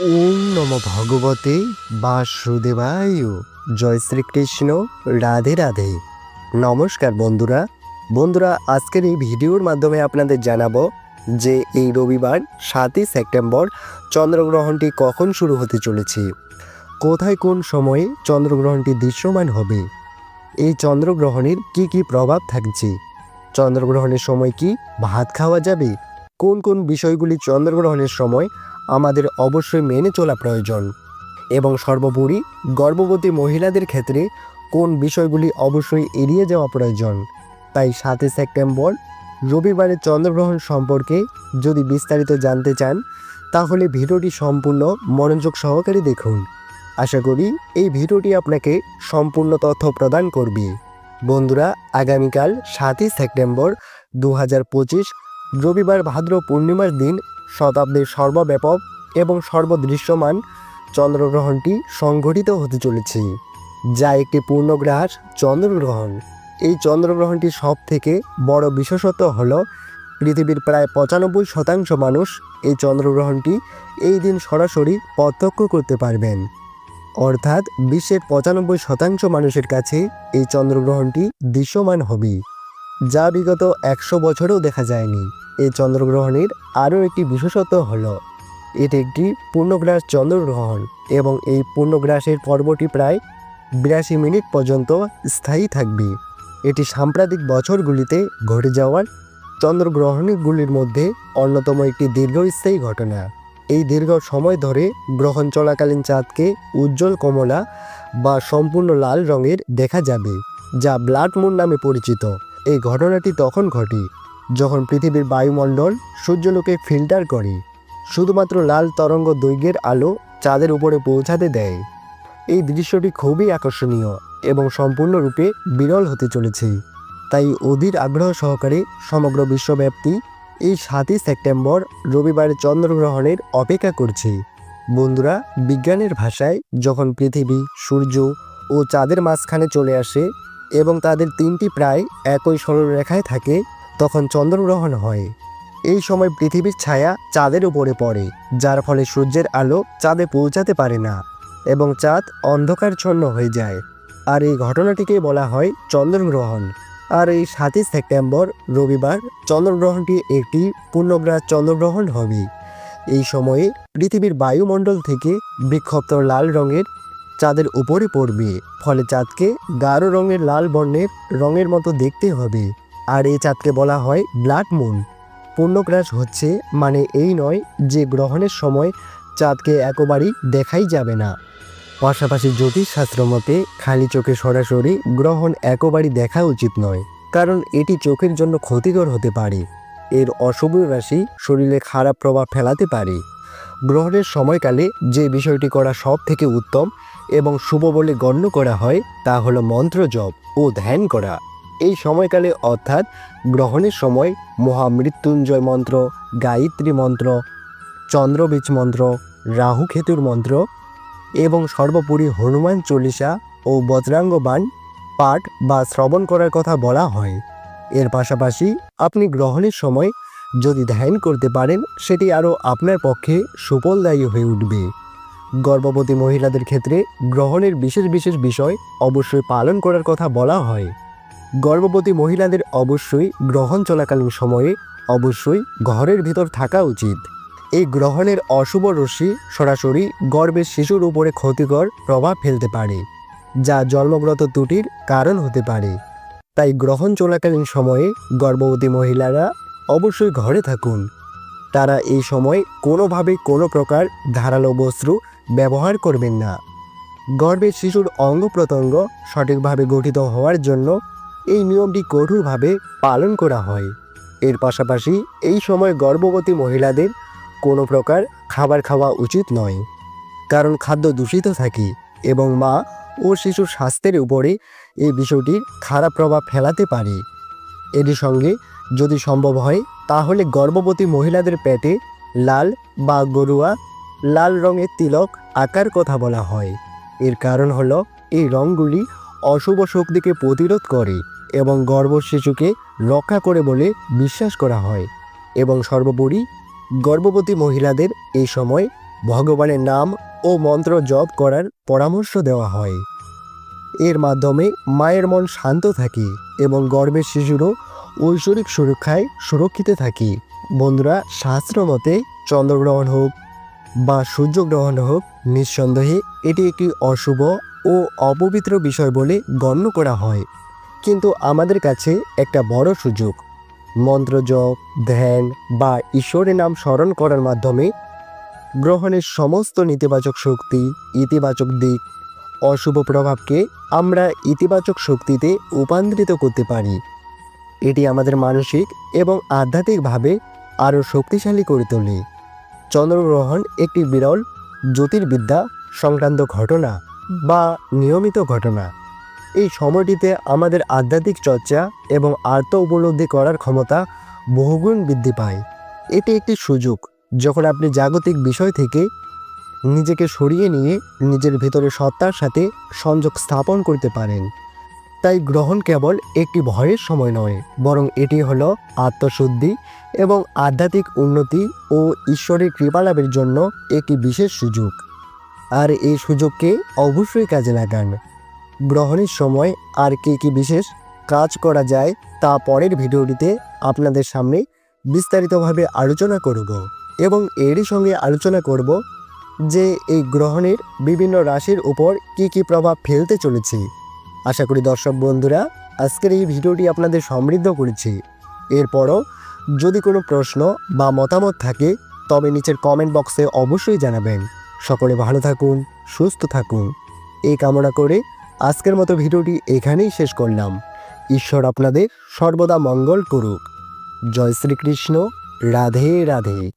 ওম নম ভগবতে বাসুদেবায়। জয় শ্রীকৃষ্ণ। রাধে রাধে। নমস্কার বন্ধুরা। বন্ধুরা, আজকের এই ভিডিওর মাধ্যমে আপনাদের জানাব যে এই রবিবার সাতই সেপ্টেম্বর চন্দ্রগ্রহণটি কখন শুরু হতে চলেছে? কোথায় কোন সময়ে চন্দ্রগ্রহণটি দৃশ্যমান হবে? এই চন্দ্রগ্রহণের কি কি প্রভাব থাকছে? চন্দ্রগ্রহণের সময় কি ভাত খাওয়া যাবে? কোন কোন বিষয়গুলি চন্দ্রগ্রহণের সময় আমাদের অবশ্যই মেনে চলা প্রয়োজন এবং সর্বোপরি গর্ভবতী মহিলাদের ক্ষেত্রে কোন বিষয়গুলি অবশ্যই এড়িয়ে যাওয়া প্রয়োজন। তাই সাতই সেপ্টেম্বর রবিবারের চন্দ্রগ্রহণ সম্পর্কে যদি বিস্তারিত জানতে চান, তাহলে ভিডিওটি সম্পূর্ণ মনোযোগ সহকারে দেখুন। আশা করি এই ভিডিওটি আপনাকে সম্পূর্ণ তথ্য প্রদান করবে। বন্ধুরা, আগামীকাল সাতই সেপ্টেম্বর দু হাজার পঁচিশ রবিবার ভাদ্র পূর্ণিমার দিন শতাব্দীর সর্বব্যাপক এবং সর্বদৃশ্যমান চন্দ্রগ্রহণটি সংঘটিত হতে চলেছে, যা একটি পূর্ণগ্রাস চন্দ্রগ্রহণ। এই চন্দ্রগ্রহণটি সব থেকে বড় বিশেষত্ব হল, পৃথিবীর প্রায় পঁচানব্বই শতাংশ মানুষ এই চন্দ্রগ্রহণটি এই দিন সরাসরি প্রত্যক্ষ করতে পারবেন। অর্থাৎ বিশ্বের পঁচানব্বই শতাংশ মানুষের কাছে এই চন্দ্রগ্রহণটি দৃশ্যমান হবে। যা বিগত একশো বছরেও দেখা যায়নি। এই চন্দ্রগ্রহণের আরও একটি বিশেষত্ব হল, এটি একটি পূর্ণগ্রাস চন্দ্রগ্রহণ এবং এই পূর্ণগ্রাসের পর্বটি প্রায় বিরাশি মিনিট পর্যন্ত স্থায়ী থাকবে। এটি সাম্প্রতিক বছরগুলিতে ঘটে যাওয়ার চন্দ্রগ্রহণগুলির মধ্যে অন্যতম একটি দীর্ঘস্থায়ী ঘটনা। এই দীর্ঘ সময় ধরে গ্রহণ চলাকালীন চাঁদকে উজ্জ্বল কমলা বা সম্পূর্ণ লাল রঙের দেখা যাবে, যা ব্লাড মুন নামে পরিচিত। এই ঘটনাটি তখন ঘটে, যখন পৃথিবীর বায়ুমণ্ডল সূর্যলোকে ফিল্টার করে, শুধুমাত্র লাল তরঙ্গ দৈর্ঘ্যের আলো চাঁদের উপরে পৌঁছাতে দেয়। এই দৃশ্যটি খুবই আকর্ষণীয় এবং সম্পূর্ণরূপে বিরল হতে চলেছে। তাই অধীর আগ্রহ সহকারে সমগ্র বিশ্বব্যাপ্তি এই সাতই সেপ্টেম্বর রবিবার চন্দ্রগ্রহণের অপেক্ষা করছে। বন্ধুরা, বিজ্ঞানের ভাষায় যখন পৃথিবী, সূর্য ও চাঁদের মাঝখানে চলে আসে এবং তাদের তিনটি প্রায় একই সরলরেখায় থাকে, তখন চন্দ্রগ্রহণ হয়। এই সময় পৃথিবীর ছায়া চাঁদের উপরে পড়ে, যার ফলে সূর্যের আলো চাঁদে পৌঁছাতে পারে না এবং চাঁদ অন্ধকারচ্ছন্ন হয়ে যায়। আর এই ঘটনাটিকে বলা হয় চন্দ্রগ্রহণ। আর এই সাতই সেপ্টেম্বর, রবিবার, চন্দ্রগ্রহণটি একটি পূর্ণগ্রাস চন্দ্রগ্রহণ হবে। এই সময়ে পৃথিবীর বায়ুমণ্ডল থেকে বিক্ষিপ্ত লাল রঙের চাঁদের উপরে পড়বে, ফলে চাঁদকে গাঢ় রঙের লাল বর্ণের রঙের মতো দেখতে হবে। আর এই চাঁদকে বলা হয় ব্লাড মুন। পূর্ণগ্রাস হচ্ছে মানে এই নয় যে গ্রহণের সময় চাঁদকে একেবারেই দেখাই যাবে না। পাশাপাশি জ্যোতিষশাস্ত্র মতে, খালি চোখে সরাসরি গ্রহণ একেবারেই দেখা উচিত নয়, কারণ এটি চোখের জন্য ক্ষতিকর হতে পারে। এর অশুভ রাশি শরীরে খারাপ প্রভাব ফেলাতে পারে। গ্রহণের সময়কালে যে বিষয়টি করা সব থেকে উত্তম এবং শুভ বলে গণ্য করা হয়, তা হলো মন্ত্র জপ ও ধ্যান করা। এই সময়কালে অর্থাৎ গ্রহণের সময় মহামৃত্যুঞ্জয় মন্ত্র, গায়ত্রী মন্ত্র, চন্দ্রবীজ মন্ত্র, রাহু খেতুর মন্ত্র এবং সর্বোপরি হনুমান চল্লিশা ও বজ্রাঙ্গ বাণ পাঠ বা শ্রবণ করার কথা বলা হয়। এর পাশাপাশি আপনি গ্রহণের সময় যদি ধ্যান করতে পারেন, সেটি আরও আপনার পক্ষে সুফলদায়ী হয়ে উঠবে। গর্ভবতী মহিলাদের ক্ষেত্রে গ্রহণের বিশেষ বিশেষ বিষয় অবশ্যই পালন করার কথা বলা হয়। গর্ভবতী মহিলাদের অবশ্যই গ্রহণ চলাকালীন সময়ে অবশ্যই ঘরের ভিতর থাকা উচিত। এই গ্রহণের অশুভ রশ্মি সরাসরি গর্ভের শিশুর উপরে ক্ষতিকর প্রভাব ফেলতে পারে, যা জন্মগত ত্রুটির কারণ হতে পারে। তাই গ্রহণ চলাকালীন সময়ে গর্ভবতী মহিলারা অবশ্যই ঘরে থাকুন। তারা এই সময় কোনোভাবে কোনো প্রকার ধারালো বস্ত্র ব্যবহার করবেন না। গর্ভের শিশুর অঙ্গ প্রত্যঙ্গ সঠিকভাবে গঠিত হওয়ার জন্য এই নিয়মটি কঠোরভাবে পালন করা হয়। এর পাশাপাশি এই সময় গর্ভবতী মহিলাদের কোনো প্রকার খাবার খাওয়া উচিত নয়। কারণ খাদ্য দূষিত থাকে এবং মা ও শিশুর স্বাস্থ্যের উপরে এই বিষয়টির খারাপ প্রভাব ফেলাতে পারে। এর সঙ্গে যদি সম্ভব হয়, তাহলে গর্ভবতী মহিলাদের পেটে লাল বা গরুয়া, লাল রঙের তিলক আকার কথা বলা হয়। এর কারণ হলো, এই রঙগুলি অশুভ শক্তিকে প্রতিরোধ করে এবং গর্ভ শিশুকে রক্ষা করে বলে বিশ্বাস করা হয়। এবং সর্বোপরি, গর্ভবতী মহিলাদের এই সময় ভগবানের নাম ও মন্ত্র জপ করার পরামর্শ দেওয়া হয়। এর মাধ্যমে মায়ের মন শান্ত থাকে এবং গর্ভের শিশুরও ঐশ্বরিক সুরক্ষায় সুরক্ষিত থাকি। বন্ধুরা, শাস্ত্র মতে চন্দ্রগ্রহণ হোক বা সূর্যগ্রহণ হোক, নিঃসন্দেহে এটি একটি অশুভ ও অপবিত্র বিষয় বলে গণ্য করা হয়। কিন্তু আমাদের কাছে একটা বড় সুযোগ। মন্ত্র জপ, ধ্যান বা ঈশ্বরের নাম স্মরণ করার মাধ্যমে গ্রহণের সমস্ত নেতিবাচক শক্তি, ইতিবাচক দিক, অশুভ প্রভাবকে আমরা ইতিবাচক শক্তিতে রূপান্তরিত করতে পারি। এটি আমাদের মানসিক এবং আধ্যাত্মিকভাবে আরও শক্তিশালী করে তোলে। চন্দ্রগ্রহণ একটি বিরল জ্যোতির্বিদ্যা সংক্রান্ত ঘটনা বা নিয়মিত ঘটনা। এই সময়টিতে আমাদের আধ্যাত্মিক চর্চা এবং আত্ম উপলব্ধি করার ক্ষমতা বহুগুণ বৃদ্ধি পায়। এটি একটি সুযোগ যখন আপনি জাগতিক বিষয় থেকে নিজেকে সরিয়ে নিয়ে নিজের ভেতরে সত্তার সাথে সংযোগ স্থাপন করতে পারেন। তাই গ্রহণ কেবল একটি ভয়ের সময় নয়, বরং এটি হলো আত্মশুদ্ধি এবং আধ্যাত্মিক উন্নতি ও ঈশ্বরের কৃপালাভের জন্য একটি বিশেষ সুযোগ। আর এই সুযোগকে অবশ্যই কাজে লাগান। গ্রহণের সময় আর কী কী বিশেষ কাজ করা যায় তা পরের ভিডিওটিতে আপনাদের সামনে বিস্তারিতভাবে আলোচনা করব এবং এরই সঙ্গে আলোচনা করব যে এই গ্রহণের বিভিন্ন রাশির উপর কী কী প্রভাব ফেলতে চলেছে। আশা করি দর্শক বন্ধুরা, আজকের এই ভিডিওটি আপনাদের সমৃদ্ধ করেছি। এরপরও যদি কোনো প্রশ্ন বা মতামত থাকে, তবে নিচের কমেন্ট বক্সে অবশ্যই জানাবেন। সকলে ভালো থাকুন, সুস্থ থাকুন। এই কামনা করে আজকের মতো ভিডিওটি এখানেই শেষ করলাম। ঈশ্বর আপনাদের সর্বদা মঙ্গল করুক। জয় শ্রীকৃষ্ণ। রাধে রাধে।